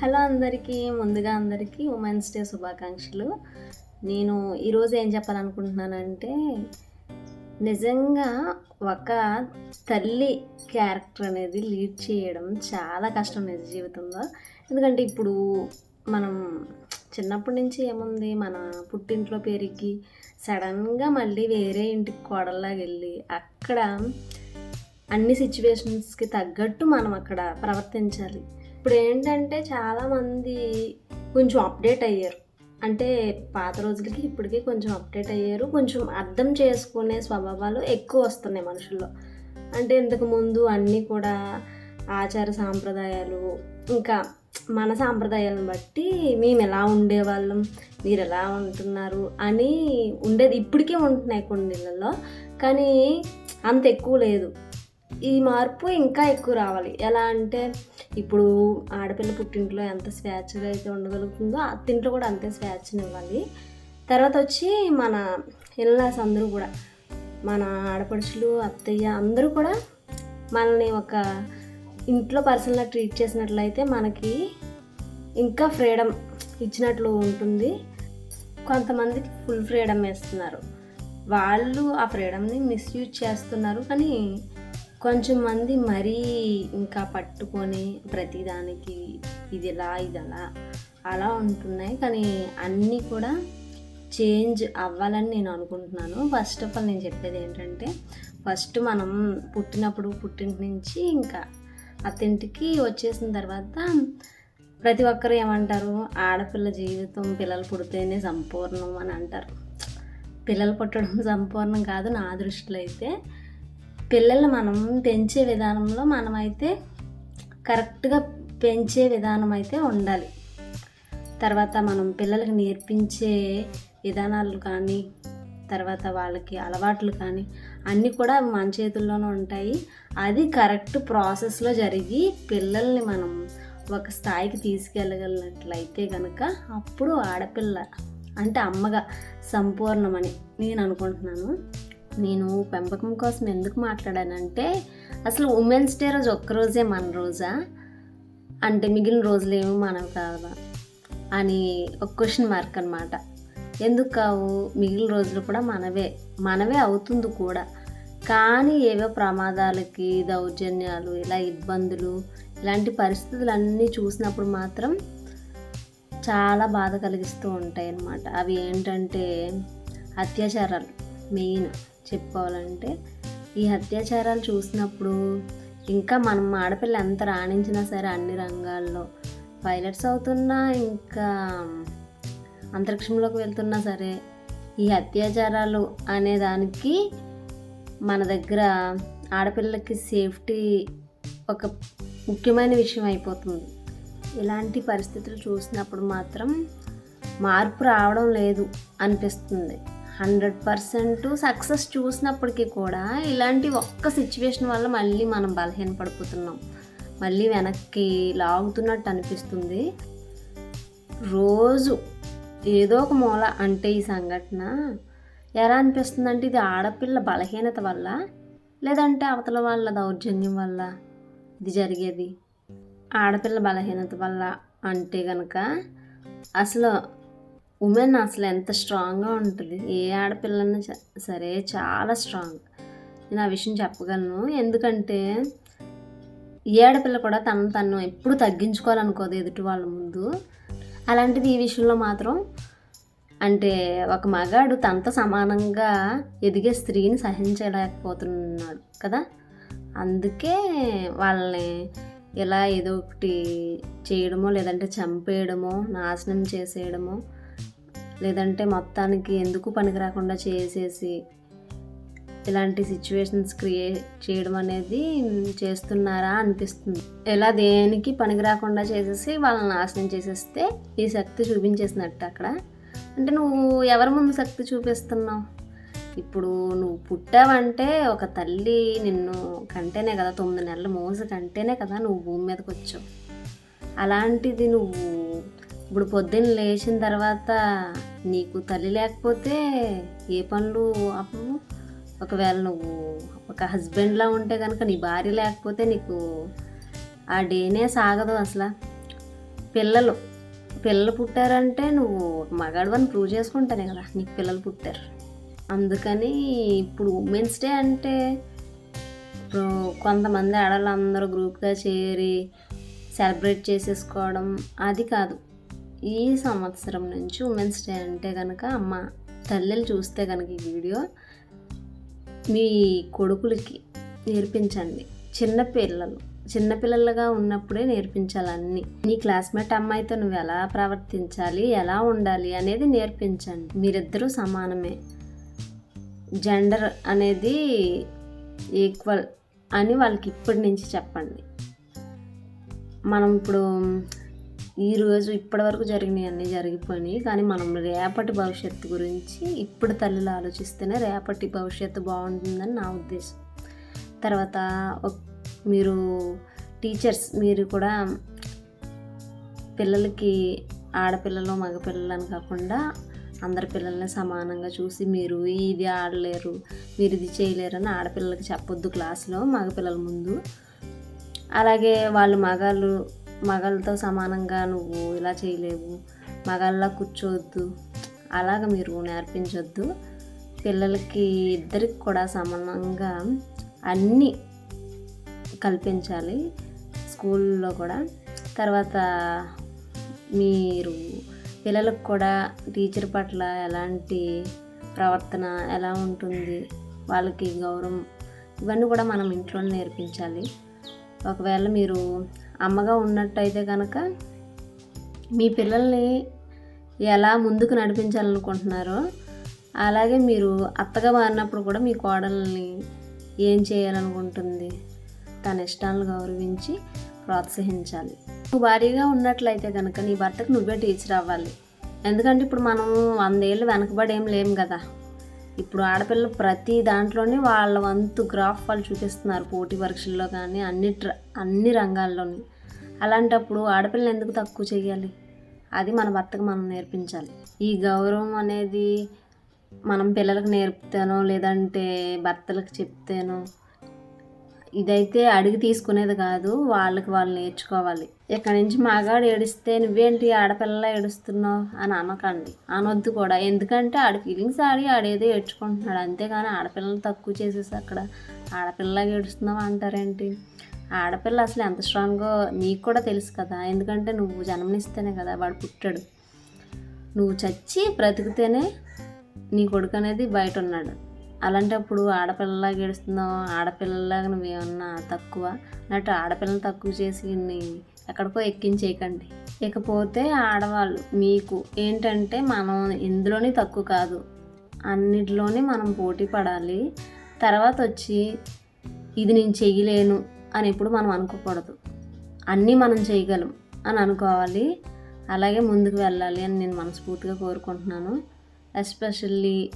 Hello అందరికీ ముందుగా అందరికీ ఉమెన్స్ డే శుభాకాంక్షలు. నేను ఈరోజు ఏం చెప్పాలనుకుంటున్నానంటే నిజంగా ఒక తల్లి క్యారెక్టర్ అనేది లీడ్ చేయడం చాలా కష్టం నిజ జీవితంలో. ఎందుకంటే ఇప్పుడు మనం చిన్నప్పటి నుంచి ఏముంది మన పుట్టింట్లో పెరిగి సడన్గా మళ్ళీ వేరే ఇంటికి కోడల్లాగా వెళ్ళి అక్కడ అన్ని సిచ్యువేషన్స్కి తగ్గట్టు మనం అక్కడ ప్రవర్తించాలి. ఇప్పుడు ఏంటంటే చాలామంది కొంచెం అప్డేట్ అయ్యారు. అంటే పాత రోజులకి ఇప్పటికీ కొంచెం అప్డేట్ అయ్యారు. కొంచెం అర్థం చేసుకునే స్వభావాలు ఎక్కువ వస్తున్నాయి మనుషుల్లో. అంటే ఇంతకుముందు అన్నీ కూడా ఆచార సాంప్రదాయాలు ఇంకా మన సాంప్రదాయాలను బట్టి మేము ఎలా ఉండేవాళ్ళం మీరు ఎలా ఉంటున్నారు అని ఉండేది ఇప్పటికే ఉంటున్నాయి కొన్ని ఇళ్ళల్లో కానీ అంత ఎక్కువ లేదు. ఈ మార్పు ఇంకా ఎక్కువ రావాలి. ఎలా అంటే ఇప్పుడు ఆడపిల్ల పుట్టింట్లో ఎంత స్వేచ్ఛగా అయితే ఉండగలుగుతుందో అత్తింట్లో కూడా అంతే స్వేచ్ఛనివ్వాలి. తర్వాత వచ్చి మన ఇల్లాస్ అందరూ కూడా మన ఆడపడుచులు అత్తయ్య అందరూ కూడా మనల్ని ఒక ఇంట్లో పర్సన్లా ట్రీట్ చేసినట్లయితే మనకి ఇంకా ఫ్రీడమ్ ఇచ్చినట్లు ఉంటుంది. కొంతమందికి ఫుల్ ఫ్రీడమ్ వేస్తున్నారు. వాళ్ళు ఆ ఫ్రీడమ్ని మిస్యూజ్ చేస్తున్నారు. కానీ కొంచెం మంది మరీ ఇంకా పట్టుకొని ప్రతిదానికి ఇది ఇలా ఇది అలా అలా ఉంటున్నాయి. కానీ అన్నీ కూడా చేంజ్ అవ్వాలని నేను అనుకుంటున్నాను. ఫస్ట్ ఆఫ్ ఆల్ నేను చెప్పేది ఏంటంటే ఫస్ట్ మనం పుట్టినప్పుడు పుట్టింటి నుంచి ఇంకా అత్తింటికి వచ్చేసిన తర్వాత ప్రతి ఒక్కరు ఏమంటారు? ఆడపిల్ల జీవితం పిల్లలు పుడితేనే సంపూర్ణం అని అంటారు. పిల్లలు పుట్టడం సంపూర్ణం కాదు నా దృష్టిలో అయితే. పిల్లల్ని మనం పెంచే విధానంలో మనమైతే కరెక్ట్గా పెంచే విధానం అయితే ఉండాలి. తర్వాత మనం పిల్లలకి నేర్పించే విధానాలు కానీ తర్వాత వాళ్ళకి అలవాట్లు కానీ అన్నీ కూడా మన చేతుల్లోనే ఉంటాయి. అది కరెక్ట్ ప్రాసెస్లో జరిగి పిల్లల్ని మనం ఒక స్థాయికి తీసుకెళ్ళగలిగినట్లయితే కనుక అప్పుడు ఆడపిల్ల అంటే అమ్మగా సంపూర్ణమని నేను అనుకుంటున్నాను. నేను పెంపకం కోసం ఎందుకు మాట్లాడానంటే అసలు ఉమెన్స్ డే రోజు ఒక్కరోజే మన రోజా? అంటే మిగిలిన రోజులు ఏమో మనవి కాదా? అని ఒక క్వశ్చన్ మార్క్ అనమాట ఎందుకు కావు? మిగిలిన రోజులు కూడా మనవే. మనవే అవుతుంది కూడా. కానీ ఏవో ప్రమాదాలకి దౌర్జన్యాలు ఇలా ఇబ్బందులు ఇలాంటి పరిస్థితులు అన్నీ చూసినప్పుడు మాత్రం చాలా బాధ కలిగిస్తూ ఉంటాయి అన్నమాట అవి ఏంటంటే అత్యాచారాలు మెయిన్. చెప్పుకోవాలంటే ఈ అత్యాచారాలు చూసినప్పుడు ఇంకా మనం ఆడపిల్ల ఎంత రాణించినా సరే అన్ని రంగాల్లో పైలట్స్ అవుతున్నా ఇంకా అంతరిక్షంలోకి వెళ్తున్నా సరే ఈ అత్యాచారాలు అనే దానికి మన దగ్గర ఆడపిల్లకి సేఫ్టీ ఒక ముఖ్యమైన విషయం అయిపోతుంది. ఇలాంటి పరిస్థితులు చూసినప్పుడు మాత్రం మార్పు రావడం లేదు అనిపిస్తుంది. హండ్రెడ్ పర్సెంట్ సక్సెస్ చూసినప్పటికీ కూడా ఇలాంటి ఒక్క సిచ్యువేషన్ వల్ల మళ్ళీ మనం బలహీనపడిపోతున్నాం. మళ్ళీ వెనక్కి లాగుతున్నట్టు అనిపిస్తుంది. రోజు ఏదో ఒక మూల అంటే ఈ సంఘటన ఎలా అనిపిస్తుంది అంటే ఇది ఆడపిల్ల బలహీనత వల్ల లేదంటే అవతల వాళ్ళ దౌర్జన్యం వల్ల ఇది జరిగేది. ఆడపిల్ల బలహీనత వల్ల అంటే కనుక అసలు ఉమెన్ అసలు ఎంత స్ట్రాంగ్గా ఉంటుంది. ఏ ఆడపిల్లన్నా సరే చాలా స్ట్రాంగ్. నేను ఆ విషయం చెప్పగలను. ఎందుకంటే ఏ ఆడపిల్ల కూడా తను తను ఎప్పుడు తగ్గించుకోవాలనుకోదు ఎదుటి వాళ్ళ ముందు. అలాంటిది ఈ విషయంలో మాత్రం అంటే ఒక మగాడు తనతో సమానంగా ఎదిగే స్త్రీని సహించలేకపోతున్నాడు కదా. అందుకే వాళ్ళని ఇలా ఏదో ఒకటి చేయడమో లేదంటే చంపేయడమో నాశనం చేసేయడమో లేదంటే మొత్తానికి ఎందుకు పనికి రాకుండా చేసేసి ఇలాంటి సిచ్యువేషన్స్ క్రియేట్ చేయడం అనేది చేస్తున్నారా అనిపిస్తుంది. ఇలా దేనికి పనికి రాకుండా చేసేసి వాళ్ళని నాశనం చేసేస్తే ఈ శక్తి చూపించేసినట్టు అక్కడ? అంటే నువ్వు ఎవరి ముందు శక్తి చూపిస్తున్నావు? ఇప్పుడు నువ్వు పుట్టావంటే ఒక తల్లి నిన్ను కంటేనే కదా తొమ్మిది నెలల మోస కంటేనే కదా నువ్వు భూమి మీదకి వచ్చావు. అలాంటిది నువ్వు ఇప్పుడు పొద్దున్న లేచిన తర్వాత నీకు తల్లి లేకపోతే ఏ పనులు అప్పుడు? ఒకవేళ నువ్వు ఒక హస్బెండ్లా ఉంటే కనుక నీ భార్య లేకపోతే నీకు ఆ డేనే సాగదు అసలు. పిల్లలు పిల్లలు పుట్టారంటే నువ్వు మగాడవని ప్రూవ్ చేసుకుంటానే కదా నీకు పిల్లలు పుట్టారు. అందుకని ఇప్పుడు ఉమెన్స్ డే అంటే ఇప్పుడు కొంతమంది ఆడవాళ్ళందరూ గ్రూప్గా చేరి సెలబ్రేట్ చేసేసుకోవడం అది కాదు. ఈ సంవత్సరం నుంచి ఉమెన్స్ డే అంటే కనుక అమ్మ తల్లిలు చూస్తే కనుక ఈ వీడియో మీ కొడుకులకి నేర్పించండి. చిన్నపిల్లలు చిన్నపిల్లలుగా ఉన్నప్పుడే నేర్పించాలి అన్నీ. నీ క్లాస్మేట్ అమ్మాయితో నువ్వు ఎలా ప్రవర్తించాలి ఎలా ఉండాలి అనేది నేర్పించండి. మీరిద్దరూ సమానమే. జెండర్ అనేది ఈక్వల్ అని వాళ్ళకి ఇప్పటి నుంచి చెప్పండి. మనం ఇప్పుడు ఈరోజు ఇప్పటి వరకు జరిగినవి అన్నీ జరిగిపోయినాయి. కానీ మనం రేపటి భవిష్యత్తు గురించి ఇప్పుడు తల్లిలో ఆలోచిస్తేనే రేపటి భవిష్యత్తు బాగుంటుందని నా ఉద్దేశం. తర్వాత మీరు టీచర్స్ మీరు కూడా పిల్లలకి ఆడపిల్లలు మగపిల్లలు అని కాకుండా అందరి పిల్లల్ని సమానంగా చూసి మీరు ఇది ఆడలేరు మీరు ఇది చేయలేరు అని ఆడపిల్లలకి చెప్పొద్దు క్లాస్లో మగపిల్లల ముందు. అలాగే వాళ్ళు మగాళ్ళు మగలతో సమానంగా నువ్వు ఇలా చేయలేవు మగాళ్ళ కూర్చోవద్దు అలాగ మీరు నేర్పించొద్దు. పిల్లలకి ఇద్దరికి కూడా సమానంగా అన్నీ కల్పించాలి స్కూల్లో కూడా. తర్వాత మీరు పిల్లలకు కూడా టీచర్ పట్ల ఎలాంటి ప్రవర్తన ఎలా ఉంటుంది వాళ్ళకి గౌరవం ఇవన్నీ కూడా మనం ఇంట్లో నేర్పించాలి. ఒకవేళ మీరు అమ్మగా ఉన్నట్టయితే కనుక మీ పిల్లల్ని ఎలా ముందుకు నడిపించాలనుకుంటున్నారో అలాగే మీరు అత్తగా మారినప్పుడు కూడా మీ కోడల్ని ఏం చేయాలనుకుంటుంది? తన ఇష్టాలను గౌరవించి ప్రోత్సహించాలి. నువ్వు భారీగా ఉన్నట్లయితే కనుక నీ భర్తకు నువ్వే టీచర్ అవ్వాలి. ఎందుకంటే ఇప్పుడు మనం వందేళ్ళు వెనకబడి ఏం లేం కదా. ఇప్పుడు ఆడపిల్లలు ప్రతి దాంట్లోనే వాళ్ళ వంతు గ్రాఫ్ వాళ్ళు చూపిస్తున్నారు. పోటీ పరీక్షల్లో కానీ అన్ని అన్ని రంగాల్లోని. అలాంటప్పుడు ఆడపిల్లని ఎందుకు తక్కువ చేయాలి? అది మన భర్తకు మనం నేర్పించాలి. ఈ గౌరవం అనేది మనం పిల్లలకు నేర్పుతానో లేదంటే భర్తలకు చెప్తేనో ఇదైతే అడిగి తీసుకునేది కాదు వాళ్ళకి వాళ్ళు నేర్చుకోవాలి. ఇక్కడ నుంచి మగాడు ఏడిస్తే నువ్వేంటి ఆడపిల్ల ఏడుస్తున్నావు అని అనకండి. అనొద్దు కూడా. ఎందుకంటే ఆడి ఫీలింగ్స్ ఆడి ఆడేదో ఏడ్చుకుంటున్నాడు. అంతేగాని ఆడపిల్లలు తక్కువ చేసేసి అక్కడ ఆడపిల్లగా ఏడుస్తున్నావు అంటారేంటి? ఆడపిల్ల అసలు ఎంత స్ట్రాంగో నీకు కూడా తెలుసు కదా. ఎందుకంటే నువ్వు జన్మనిస్తేనే కదా వాడు పుట్టాడు. నువ్వు చచ్చి బ్రతికితేనే నీ కొడుకు అనేది బయట ఉన్నాడు. అలాంటప్పుడు ఆడపిల్లలాగా ఏడుస్తున్నావు? ఆడపిల్లలాగా నువ్వేమన్నా తక్కువ? అన్నట్టు ఆడపిల్లని తక్కువ చేసి ఎక్కడికో ఎక్కించేయకండి. ఇకపోతే ఆడవాళ్ళు మీకు ఏంటంటే మనం ఇందులోనే తక్కువ కాదు. అన్నిటిలోనే మనం పోటీ పడాలి. తర్వాత వచ్చి ఇది నేను చేయలేను అని ఎప్పుడు మనం అనుకోకూడదు. అన్నీ మనం చేయగలం అని అనుకోవాలి. అలాగే ముందుకు వెళ్ళాలి అని నేను మనస్ఫూర్తిగా కోరుకుంటున్నాను. ఎస్పెషల్లీ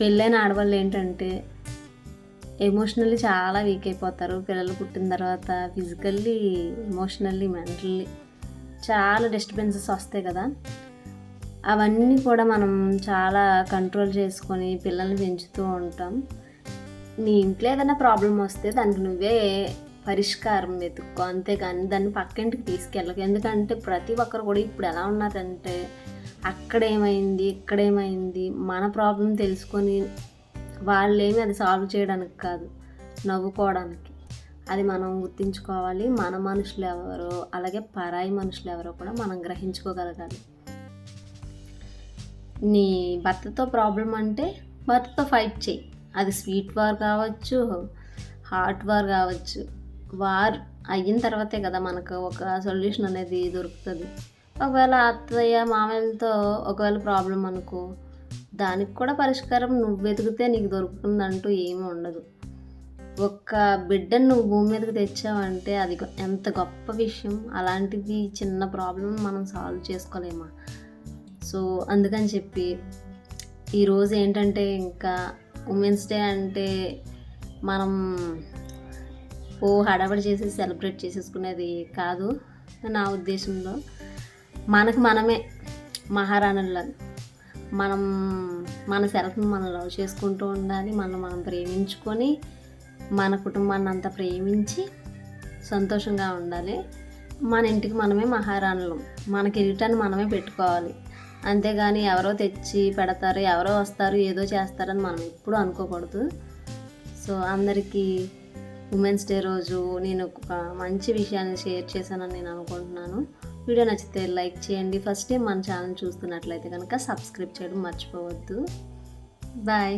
పెళ్ళైన ఆడవాళ్ళు ఏంటంటే ఎమోషనల్లీ చాలా వీక్ అయిపోతారు. పిల్లలు పుట్టిన తర్వాత ఫిజికల్లీ ఎమోషనల్లీ మెంటల్లీ చాలా డిస్టర్బెన్సెస్ వస్తాయి కదా. అవన్నీ కూడా మనం చాలా కంట్రోల్ చేసుకొని పిల్లల్ని పెంచుతూ ఉంటాం. నీ ఇంట్లో ఏదైనా ప్రాబ్లం వస్తే దానికి నువ్వే పరిష్కారం వెతుక్కో. అంతేగాని దాన్ని పక్కింటికి తీసుకెళ్ళకు. ఎందుకంటే ప్రతి ఒక్కరు కూడా ఇప్పుడు ఎలా ఉన్నారంటే అక్కడేమైంది ఇక్కడేమైంది మన ప్రాబ్లం తెలుసుకొని వాళ్ళేమి అది సాల్వ్ చేయడానికి కాదు నవ్వుకోవడానికి. అది మనం గుర్తించుకోవాలి మన మనుషులు ఎవరో అలాగే పరాయి మనుషులు ఎవరో కూడా మనం గ్రహించుకోగలగాలి. నీ భర్తతో ప్రాబ్లం అంటే భర్తతో ఫైట్ చేయి. అది స్వీట్ వార్ కావచ్చు హార్ట్ వార్ కావచ్చు వార్ అయిన తర్వాతే కదా మనకు ఒక సొల్యూషన్ అనేది దొరుకుతుంది. ఒకవేళ అత్తయ్య మామయ్యలతో ఒకవేళ ప్రాబ్లం అనుకో దానికి కూడా పరిష్కారం నువ్వు వెతికితే నీకు దొరుకుతుందంటూ ఏమీ ఉండదు. ఒక్క బిడ్డను నువ్వు భూమి మీదకి తెచ్చావంటే అది ఎంత గొప్ప విషయం. అలాంటిది చిన్న ప్రాబ్లం మనం సాల్వ్ చేసుకోలేమా? సో అందుకని చెప్పి ఈరోజు ఏంటంటే ఇంకా ఉమెన్స్ డే అంటే మనం ఓ హడావిడి చేసి సెలబ్రేట్ చేసేసుకునేది కాదు. నా ఉద్దేశంలో మనకు మనమే మహారాణుల్లాగా మనం మన సెల్ఫ్ని మనం లవ్ చేసుకుంటూ ఉండాలి మనం మనం ప్రేమించుకొని మన కుటుంబాన్ని అంతా ప్రేమించి సంతోషంగా ఉండాలి. మన ఇంటికి మనమే మహారాణులు మన కిరీటాన్ని మనమే పెట్టుకోవాలి. అంతేగాని ఎవరో తెచ్చి పెడతారు ఎవరో వస్తారు ఏదో చేస్తారని మనం ఎప్పుడూ అనుకోకూడదు. సో అందరికీ ఉమెన్స్ డే రోజు నేను ఒక మంచి విషయాన్ని షేర్ చేశానని నేను అనుకుంటున్నాను. వీడియో నచ్చితే లైక్ చేయండి. ఫస్ట్ టైం మన ఛానల్ చూస్తున్నట్లయితే కనుక సబ్స్క్రైబ్ చేయడం మర్చిపోవద్దు. బాయ్.